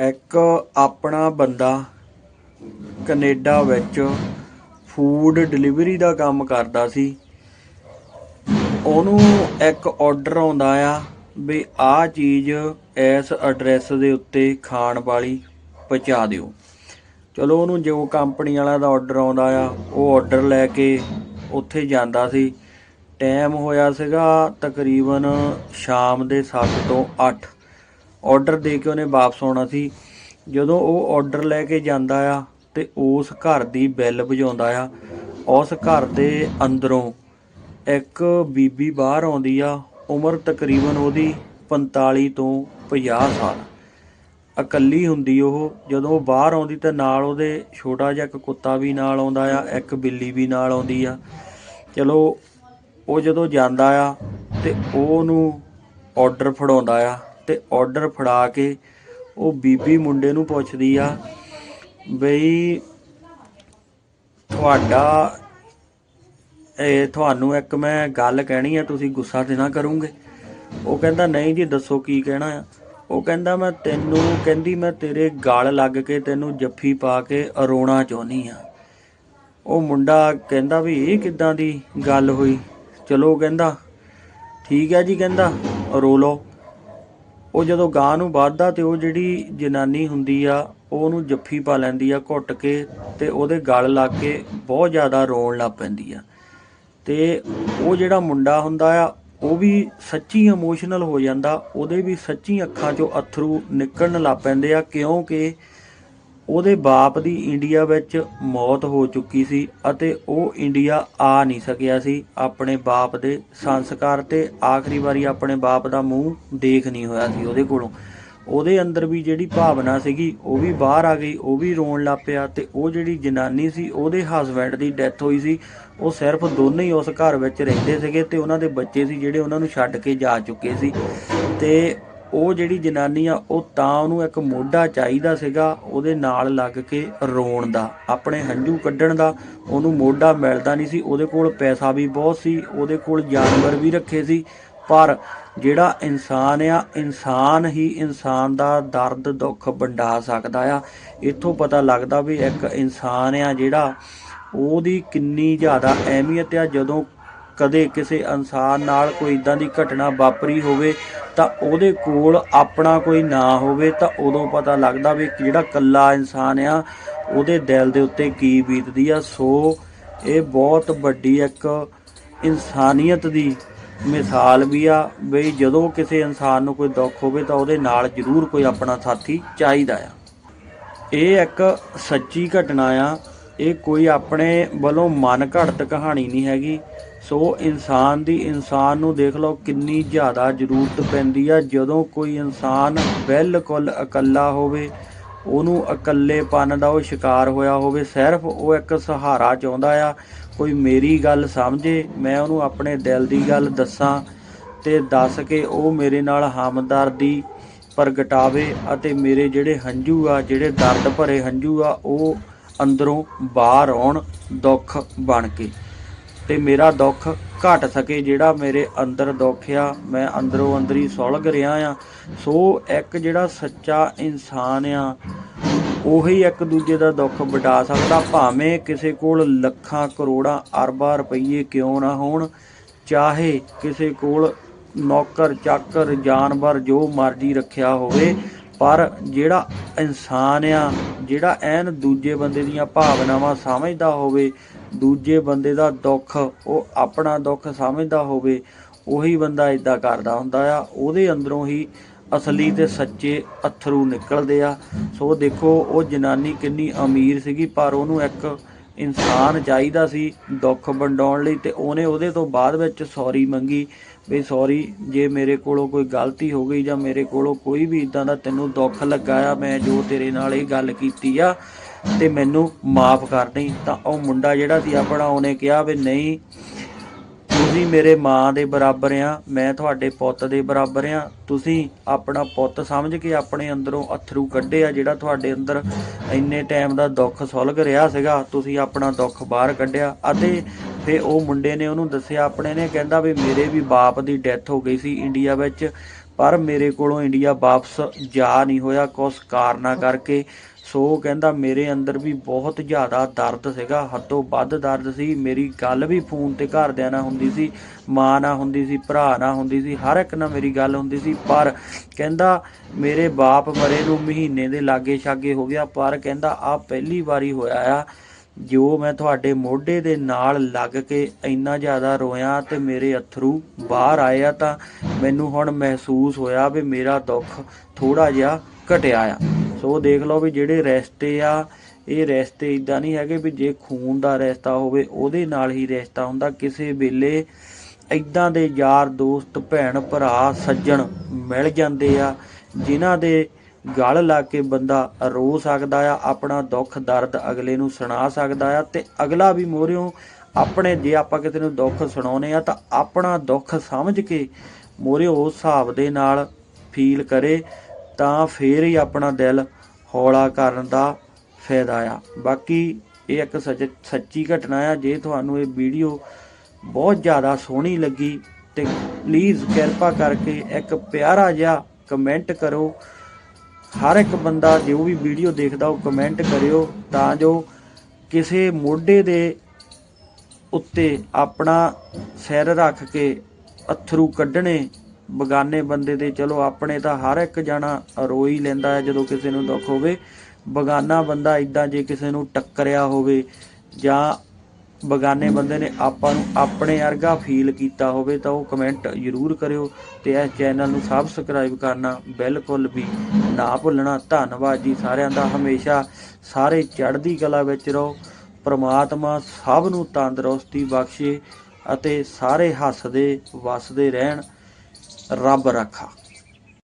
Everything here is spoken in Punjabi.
ਇੱਕ ਆਪਣਾ ਬੰਦਾ ਕੈਨੇਡਾ ਵਿੱਚ ਫੂਡ ਡਿਲੀਵਰੀ ਦਾ ਕੰਮ ਕਰਦਾ ਸੀ। ਉਹਨੂੰ ਇੱਕ ਆਰਡਰ ਆਉਂਦਾ ਆ ਵੀ ਆਹ ਚੀਜ਼ ਇਸ ਐਡਰੈਸ ਦੇ ਉੱਤੇ ਖਾਣ ਵਾਲੀ ਪਹੁੰਚਾ ਦਿਓ। ਚਲੋ ਉਹਨੂੰ ਜੋ ਕੰਪਨੀ ਵਾਲਾ ਦਾ ਆਰਡਰ ਆਉਂਦਾ ਆ, ਉਹ ਆਰਡਰ ਲੈ ਕੇ ਉੱਥੇ ਜਾਂਦਾ ਸੀ। ਟਾਈਮ ਹੋਇਆ ਸੀਗਾ ਤਕਰੀਬਨ ਸ਼ਾਮ ਦੇ 7 ਤੋਂ 8 ਆਰਡਰ ਦੇ ਕੇ ਉਹਨੇ ਵਾਪਸ ਆਉਣਾ ਸੀ। ਜਦੋਂ ਉਹ ਆਰਡਰ ਲੈ ਕੇ ਜਾਂਦਾ ਆ ਤੇ ਉਸ ਘਰ ਦੀ ਬੈਲ ਵਜਾਉਂਦਾ ਆ, ਉਸ ਘਰ ਦੇ ਅੰਦਰੋਂ ਇੱਕ ਬੀਬੀ ਬਾਹਰ ਆਉਂਦੀ ਆ, ਉਮਰ ਤਕਰੀਬਨ ਉਹਦੀ 45 ਤੋਂ 50 ਸਾਲ। ਇਕੱਲੀ ਹੁੰਦੀ ਉਹ, ਜਦੋਂ ਉਹ ਬਾਹਰ ਆਉਂਦੀ ਤਾਂ ਨਾਲ ਉਹਦੇ ਛੋਟਾ ਜਿਹਾ ਇੱਕ ਕੁੱਤਾ ਵੀ ਨਾਲ ਆਉਂਦਾ ਆ, ਇੱਕ ਬਿੱਲੀ ਵੀ ਨਾਲ ਆਉਂਦੀ ਆ। ਚਲੋ, ਉਹ ਜਦੋਂ ਜਾਂਦਾ ਆ ਤੇ ਉਹ ਉਹਨੂੰ ਆਰਡਰ ਫੜਾਉਂਦਾ ਆ। ਤੇ ਆਰਡਰ ਫੜਾ ਕੇ ਉਹ ਬੀਬੀ ਮੁੰਡੇ ਨੂੰ ਪੁੱਛਦੀ ਆ ਬਈ ਤੁਹਾਡਾ, ਇਹ ਤੁਹਾਨੂੰ ਇੱਕ ਮੈਂ ਗੱਲ ਕਹਿਣੀ ਆ, ਤੁਸੀਂ ਗੁੱਸਾ ਤੇ ਨਾ ਕਰੋਗੇ। ਉਹ ਕਹਿੰਦਾ, ਨਹੀਂ ਜੀ, ਦੱਸੋ ਕੀ ਕਹਿਣਾ ਆ? ਉਹ ਕਹਿੰਦਾ, ਮੈਂ ਤੈਨੂੰ, ਕਹਿੰਦੀ, ਮੈਂ ਤੇਰੇ ਗਲ ਲੱਗ ਕੇ ਤੈਨੂੰ ਜੱਫੀ ਪਾ ਕੇ ਅਰੋਣਾ ਚਾਹੁੰਦੀ ਆ। ਉਹ ਮੁੰਡਾ ਕਹਿੰਦਾ, ਵੀ ਇਹ ਕਿੱਦਾਂ ਦੀ ਗੱਲ ਹੋਈ? ਚਲੋ ਕਹਿੰਦਾ, ਠੀਕ ਹੈ ਜੀ, ਕਹਿੰਦਾ, ਰੋ ਲਓ। ਉਹ ਜਦੋਂ ਗਾਂ ਨੂੰ ਵੱਧਦਾ ਤੇ ਉਹ ਜਿਹੜੀ ਜਨਾਨੀ ਹੁੰਦੀ ਆ, ਉਹ ਉਹਨੂੰ ਜੱਫੀ ਪਾ ਲੈਂਦੀ ਆ ਘੁੱਟ ਕੇ ਤੇ ਉਹਦੇ ਗਲ ਲੱਗ ਕੇ ਬਹੁਤ ਜ਼ਿਆਦਾ ਰੋਣ ਲੱਗ ਪੈਂਦੀ ਆ। ਤੇ ਉਹ ਜਿਹੜਾ ਮੁੰਡਾ ਹੁੰਦਾ ਆ, ਉਹ ਵੀ ਸੱਚੀ ਇਮੋਸ਼ਨਲ ਹੋ ਜਾਂਦਾ, ਉਹਦੇ ਵੀ ਸੱਚੀ ਅੱਖਾਂ 'ਚੋਂ ਅਥਰੂ ਨਿਕਲਣ ਲੱਗ ਪੈਂਦੇ ਆ ਕਿਉਂਕਿ ਉਹਦੇ ਬਾਪ ਦੀ ਇੰਡੀਆ ਵਿੱਚ ਮੌਤ ਹੋ ਚੁੱਕੀ ਸੀ ਅਤੇ ਉਹ ਇੰਡੀਆ ਆ ਨਹੀਂ ਸਕਿਆ ਸੀ। ਆਪਣੇ ਬਾਪ ਦੇ ਸੰਸਕਾਰ ਤੇ ਆਖਰੀ ਵਾਰੀ ਆਪਣੇ ਬਾਪ ਦਾ ਮੂੰਹ ਦੇਖ ਨਹੀਂ ਹੋਇਆ ਸੀ ਉਹਦੇ ਕੋਲੋਂ। ਉਹਦੇ ਅੰਦਰ ਵੀ ਜਿਹੜੀ ਭਾਵਨਾ ਸੀਗੀ, ਉਹ ਵੀ ਬਾਹਰ ਆ ਗਈ, ਉਹ ਵੀ ਰੋਣ ਲੱਗ ਪਿਆ ਤੇ ਉਹ ਜਿਹੜੀ ਜਨਾਨੀ ਸੀ, ਉਹਦੇ ਹਸਬੈਂਡ ਦੀ ਡੈਥ ਹੋਈ ਸੀ। ਉਹ ਸਿਰਫ ਦੋਨੇ ਹੀ ਉਸ ਘਰ ਵਿੱਚ ਰਹਿੰਦੇ ਸੀਗੇ ਤੇ ਉਹਨਾਂ ਦੇ ਬੱਚੇ ਸੀ ਜਿਹੜੇ ਉਹਨਾਂ ਨੂੰ ਛੱਡ ਕੇ ਜਾ ਚੁੱਕੇ ਸੀ। ਤੇ ਉਹ ਜਿਹੜੀ ਜਨਾਨੀ ਆ, ਉਹ ਤਾਂ ਉਹਨੂੰ ਇੱਕ ਮੋਢਾ ਚਾਹੀਦਾ ਸੀਗਾ, ਉਹਦੇ ਨਾਲ ਲੱਗ ਕੇ ਰੋਣ ਦਾ, ਆਪਣੇ ਹੰਝੂ ਕੱਢਣ ਦਾ, ਉਹਨੂੰ ਮੋਢਾ ਮਿਲਦਾ ਨਹੀਂ ਸੀ, ਉਹਦੇ ਕੋਲ ਪੈਸਾ ਵੀ ਬਹੁਤ ਸੀ, ਉਹਦੇ ਕੋਲ ਜਾਨਵਰ ਵੀ ਰੱਖੇ ਸੀ, ਪਰ ਜਿਹੜਾ ਇਨਸਾਨ ਆ, ਇਨਸਾਨ ਹੀ ਇਨਸਾਨ ਦਾ ਦਰਦ, ਦੁੱਖ ਵੰਡਾ ਸਕਦਾ ਆ। ਇੱਥੋਂ ਪਤਾ ਲੱਗਦਾ ਵੀ ਇੱਕ ਇਨਸਾਨ ਆ ਜਿਹੜਾ ਉਹਦੀ ਕਿੰਨੀ ਜ਼ਿਆਦਾ ਅਹਿਮੀਅਤ ਆ, ਜਦੋਂ ਕਦੇ ਕਿਸੇ ਇਨਸਾਨ ਨਾਲ ਕੋਈ ਇਦਾਂ ਦੀ ਘਟਨਾ ਵਾਪਰੀ ਹੋਵੇ ਤਾਂ ਉਹਦੇ ਕੋਲ ਆਪਣਾ ਕੋਈ ਨਾ ਹੋਵੇ ਤਾਂ ਉਦੋਂ ਪਤਾ ਲੱਗਦਾ ਵੀ ਜਿਹੜਾ ਕੱਲਾ ਇਨਸਾਨ ਆ, ਉਹਦੇ ਦਿਲ ਦੇ ਉੱਤੇ ਕੀ ਬੀਤਦੀ ਆ। ਸੋ ਇਹ ਬਹੁਤ ਵੱਡੀ ਇੱਕ ਇਨਸਾਨੀਅਤ ਦੀ ਮਿਸਾਲ ਵੀ ਆ ਬਈ ਜਦੋਂ ਕਿਸੇ ਇਨਸਾਨ ਨੂੰ ਕੋਈ ਦੁੱਖ ਹੋਵੇ ਤਾਂ ਉਹਦੇ ਨਾਲ ਜ਼ਰੂਰ ਕੋਈ ਆਪਣਾ ਸਾਥੀ ਚਾਹੀਦਾ ਆ। ਇਹ ਇੱਕ ਸੱਚੀ ਘਟਨਾ ਆ ਇਹ ਕੋਈ ਆਪਣੇ ਵੱਲੋਂ ਮਨ ਘੜਤ ਕਹਾਣੀ ਨਹੀਂ ਹੈਗੀ। ਸੋ ਇਨਸਾਨ ਦੀ ਇਨਸਾਨ ਨੂੰ ਦੇਖ ਲਓ ਕਿੰਨੀ ਜ਼ਿਆਦਾ ਜ਼ਰੂਰਤ ਪੈਂਦੀ ਆ। ਜਦੋਂ ਕੋਈ ਇਨਸਾਨ ਬਿਲਕੁਲ ਇਕੱਲਾ ਹੋਵੇ, ਉਹਨੂੰ ਇਕੱਲੇਪਨ ਦਾ ਉਹ ਸ਼ਿਕਾਰ ਹੋਇਆ ਹੋਵੇ, ਸਿਰਫ ਉਹ ਇੱਕ ਸਹਾਰਾ ਚਾਹੁੰਦਾ ਆ, ਕੋਈ ਮੇਰੀ ਗੱਲ ਸਮਝੇ, ਮੈਂ ਉਹਨੂੰ ਆਪਣੇ ਦਿਲ ਦੀ ਗੱਲ ਦੱਸਾਂ ਤੇ ਦੱਸ ਕੇ ਉਹ ਮੇਰੇ ਨਾਲ ਹਮਦਰਦੀ ਪ੍ਰਗਟਾਵੇ ਅਤੇ ਮੇਰੇ ਜਿਹੜੇ ਹੰਝੂ ਆ, ਜਿਹੜੇ ਦਰਦ ਭਰੇ ਹੰਝੂ ਆ, ਉਹ ਅੰਦਰੋਂ ਬਾਹਰ ਆਉਣ ਦੁੱਖ ਬਣ ਕੇ ਤੇ ਮੇਰਾ ਦੁੱਖ ਘਟ ਸਕੇ, ਜਿਹੜਾ ਮੇਰੇ ਅੰਦਰ ਦੁੱਖ ਆ, ਮੈਂ ਅੰਦਰੋਂ ਅੰਦਰੀ ਸੁਲਗ ਰਿਹਾ ਆ। ਸੋ ਇੱਕ ਜਿਹੜਾ ਸੱਚਾ ਇਨਸਾਨ ਆ, ਉਹੀ ਇੱਕ ਦੂਜੇ ਦਾ ਦੁੱਖ ਵਡਾ ਸਕਦਾ। ਭਾਵੇਂ ਕਿਸੇ ਕੋਲ ਲੱਖਾਂ ਕਰੋੜਾਂ ਅਰਬਾਂ ਰੁਪਏ ਕਿਉਂ ਨਾ ਹੋਣ, ਚਾਹੇ ਕਿਸੇ ਕੋਲ ਨੌਕਰ, ਚਾਕਰ, ਜਾਨਵਰ, ਜੋ ਮਰਜ਼ੀ ਰੱਖਿਆ ਹੋਵੇ, ਪਰ ਜਿਹੜਾ ਇਨਸਾਨ ਆ, ਜਿਹੜਾ ਐਨ ਦੂਜੇ ਬੰਦੇ ਦੀਆਂ ਭਾਵਨਾਵਾਂ ਸਮਝਦਾ ਹੋਵੇ, ਦੂਜੇ ਬੰਦੇ ਦਾ ਦੁੱਖ, ਉਹ ਆਪਣਾ ਦੁੱਖ ਸਮਝਦਾ ਹੋਵੇ, ਉਹੀ ਬੰਦਾ ਇਦਾਂ ਕਰਦਾ ਹੁੰਦਾ ਆ। ਉਹਦੇ ਅੰਦਰੋਂ ਹੀ ਅਸਲੀ ਤੇ ਸੱਚੇ ਅਥਰੂ ਨਿਕਲਦੇ ਆ। ਸੋ ਦੇਖੋ, ਉਹ ਜਨਾਨੀ ਕਿੰਨੀ ਅਮੀਰ ਸੀਗੀ, ਪਰ ਉਹਨੂੰ ਇੱਕ ਇਨਸਾਨ ਚਾਹੀਦਾ ਸੀ ਦੁੱਖ ਵੰਡਾਉਣ ਲਈ ਤੇ ਉਹਨੇ ਉਹਦੇ ਤੋਂ ਬਾਅਦ ਵਿੱਚ ਸੌਰੀ ਮੰਗੀ ਵੀ ਸੌਰੀ, ਜੇ ਮੇਰੇ ਕੋਲੋਂ ਕੋਈ ਗਲਤੀ ਹੋ ਗਈ ਜਾਂ ਮੇਰੇ ਕੋਲੋਂ ਕੋਈ ਵੀ ਇਦਾਂ ਦਾ ਤੈਨੂੰ ਦੁੱਖ ਲੱਗਾ ਆ, ਮੈਂ ਜੋ ਤੇਰੇ ਨਾਲ ਇਹ ਗੱਲ ਕੀਤੀ ਆ ਤੇ ਮੈਨੂੰ ਮਾਫ ਕਰ ਦੇ ਤਾਂ ਉਹ ਮੁੰਡਾ ਜਿਹੜਾ ਸੀ ਆਪਣਾ ਉਹਨੇ ਕਿਹਾ ਵੀ ਨਹੀਂ ਤੁਸੀਂ ਮੇਰੇ ਮਾਂ ਦੇ ਬਰਾਬਰ ਆ, ਮੈਂ ਤੁਹਾਡੇ ਪੁੱਤ ਦੇ ਬਰਾਬਰ ਆ। ਤੁਸੀਂ ਆਪਣਾ ਪੁੱਤ ਸਮਝ ਕੇ ਆਪਣੇ ਅੰਦਰੋਂ ਅਥਰੂ ਕੱਢੇ ਆ ਜਿਹੜਾ ਤੁਹਾਡੇ ਅੰਦਰ ਇੰਨੇ ਟਾਈਮ ਦਾ ਦੁੱਖ ਸੁਲਗ ਰਿਹਾ ਸੀਗਾ। ਤੁਸੀਂ ਆਪਣਾ ਦੁੱਖ ਬਾਹਰ ਕੱਢਿਆ ਅਤੇ ਫੇ ਉਹ ਮੁੰਡੇ ਨੇ ਉਹਨੂੰ ਦੱਸਿਆ, ਆਪਣੇ ਨੇ ਕਹਿੰਦਾ ਵੀ ਮੇਰੇ ਵੀ ਬਾਪ ਦੀ ਡੈਥ ਹੋ ਗਈ ਸੀ ਇੰਡੀਆ ਵਿੱਚ। ਪਰ ਮੇਰੇ ਕੋਲੋਂ ਇੰਡੀਆ ਵਾਪਸ ਜਾ ਨਹੀਂ ਹੋਇਆ। ਕੁਛ ਕਾਰਨਾਂ ਕਰਕੇ ਸੋ ਕਹਿੰਦਾ ਮੇਰੇ ਅੰਦਰ ਵੀ ਬਹੁਤ ਜ਼ਿਆਦਾ ਦਰਦ ਸੀਗਾ। ਹੱਦੋਂ ਵੱਧ ਦਰਦ ਸੀ। ਮੇਰੀ ਗੱਲ ਵੀ ਫੋਨ ਤੇ ਘਰਦਿਆਂ ਨਾਲ ਹੁੰਦੀ ਸੀ, ਮਾਂ ਨਾਲ ਹੁੰਦੀ ਸੀ, ਭਰਾ ਨਾਲ ਹੁੰਦੀ ਸੀ, ਹਰ ਇੱਕ ਨਾਲ ਮੇਰੀ ਗੱਲ ਹੁੰਦੀ ਸੀ। ਪਰ ਕਹਿੰਦਾ ਮੇਰੇ ਬਾਪ ਮਰੇ ਨੂੰ ਮਹੀਨੇ ਦੇ ਲਾਗੇ ਛਾਗੇ ਹੋ ਗਿਆ। ਪਰ ਕਹਿੰਦਾ ਆ ਪਹਿਲੀ ਵਾਰੀ ਹੋਇਆ ਆ। ਜੋ ਮੈਂ ਤੁਹਾਡੇ ਮੋਢੇ ਦੇ ਨਾਲ ਲੱਗ ਕੇ ਇੰਨਾ ਜ਼ਿਆਦਾ ਰੋਇਆ ਤੇ ਮੇਰੇ ਅਥਰੂ ਬਾਹਰ ਆਏ ਆ ਤਾਂ ਮੈਨੂੰ ਹੁਣ ਮਹਿਸੂਸ ਹੋਇਆ ਵੀ ਮੇਰਾ ਦੁੱਖ ਥੋੜਾ ਜਿਹਾ ਘਟਿਆ ਆ। ਸੋ ਦੇਖ ਲਓ ਵੀ ਜਿਹੜੇ ਰਿਸ਼ਤੇ ਆ, ਇਹ ਰਿਸ਼ਤੇ ਇਦਾਂ ਨਹੀਂ ਹੈਗੇ ਵੀ ਜੇ ਖੂਨ ਦਾ ਰਿਸ਼ਤਾ ਹੋਵੇ ਉਹਦੇ ਨਾਲ ਹੀ ਰਿਸ਼ਤਾ ਹੁੰਦਾ। ਕਿਸੇ ਵੇਲੇ ਇਦਾਂ ਦੇ ਯਾਰ ਦੋਸਤ, ਭੈਣ ਭਰਾ, ਸੱਜਣ ਮਿਲ ਜਾਂਦੇ ਆ, ਜਿਨ੍ਹਾਂ ਦੇ ਗਲ ਲਾ ਕੇ ਬੰਦਾ ਰੋ ਸਕਦਾ ਆ, ਆਪਣਾ ਦੁੱਖ, ਦਰਦ ਅਗਲੇ ਨੂੰ ਸੁਣਾ ਸਕਦਾ ਆ ਤੇ ਅਗਲਾ ਵੀ ਮੋਰਿਓ, ਆਪਣੇ ਜੇ ਆਪਾਂ ਕਿਸੇ ਨੂੰ ਦੁੱਖ ਸੁਣਾਉਨੇ ਆ ਤਾਂ ਆਪਣਾ ਦੁੱਖ ਸਮਝ ਕੇ ਮੋਰਿਓ ਉਸ ਹਿਸਾਬ ਦੇ ਨਾਲ ਫੀਲ ਕਰੇ ਤਾਂ ਫੇਰ ਹੀ ਆਪਣਾ ਦਿਲ ਹੌਲਾ ਕਰਨ ਦਾ ਫਾਇਦਾ ਆ। ਬਾਕੀ ਇਹ ਇੱਕ ਸੱਚ, ਸੱਚੀ ਘਟਨਾ ਆ, ਜੇ ਤੁਹਾਨੂੰ ਇਹ ਵੀਡੀਓ ਬਹੁਤ ਜ਼ਿਆਦਾ ਸੋਹਣੀ ਲੱਗੀ ਤੇ ਪਲੀਜ਼ ਕਿਰਪਾ ਕਰਕੇ ਇੱਕ ਪਿਆਰਾ ਜਿਹਾ ਕਮੈਂਟ ਕਰੋ। ਹਰ ਇੱਕ ਬੰਦਾ ਜੋ ਵੀ ਵੀਡੀਓ ਦੇਖਦਾ, ਉਹ ਕਮੈਂਟ ਕਰਿਓ ਤਾਂ ਜੋ ਕਿਸੇ ਮੋਢੇ ਦੇ ਉੱਤੇ ਆਪਣਾ ਸਿਰ ਰੱਖ ਕੇ ਅਥਰੂ ਕੱਢਣੇ ਬਗਾਨੇ ਬੰਦੇ ਦੇ। ਚਲੋ, ਆਪਣੇ ਤਾਂ ਹਰ ਇੱਕ ਜਣਾ ਰੋ ਹੀ ਲੈਂਦਾ ਹੈ ਜਦੋਂ ਕਿਸੇ ਨੂੰ ਦੁੱਖ ਹੋਵੇ। ਬਗਾਨਾ ਬੰਦਾ ਇਦਾਂ ਜੇ ਕਿਸੇ ਨੂੰ ਟੱਕਰਿਆ ਹੋਵੇ ਜਾਂ ਬਗਾਨੇ ਬੰਦੇ ਨੇ ਆਪਾਂ ਨੂੰ ਆਪਣੇ ਵਰਗਾ ਫੀਲ ਕੀਤਾ ਹੋਵੇ ਤਾਂ ਉਹ ਕਮੈਂਟ ਜ਼ਰੂਰ ਕਰਿਓ ਤੇ ਇਸ ਚੈਨਲ ਨੂੰ ਸਬਸਕ੍ਰਾਈਬ ਕਰਨਾ ਬਿਲਕੁਲ ਵੀ ਨਾ ਭੁੱਲਣਾ। ਧੰਨਵਾਦ ਜੀ ਸਾਰਿਆਂ ਦਾ। ਹਮੇਸ਼ਾ ਸਾਰੇ ਚੜ੍ਹਦੀ ਕਲਾ ਵਿੱਚ ਰਹੋ। ਪ੍ਰਮਾਤਮਾ ਸਭ ਨੂੰ ਤੰਦਰੁਸਤੀ ਬਖਸ਼ੇ ਅਤੇ ਸਾਰੇ ਹੱਸਦੇ, ਵਸਦੇ ਰਹਿਣ। ਰੱਬ ਰੱਖਾ।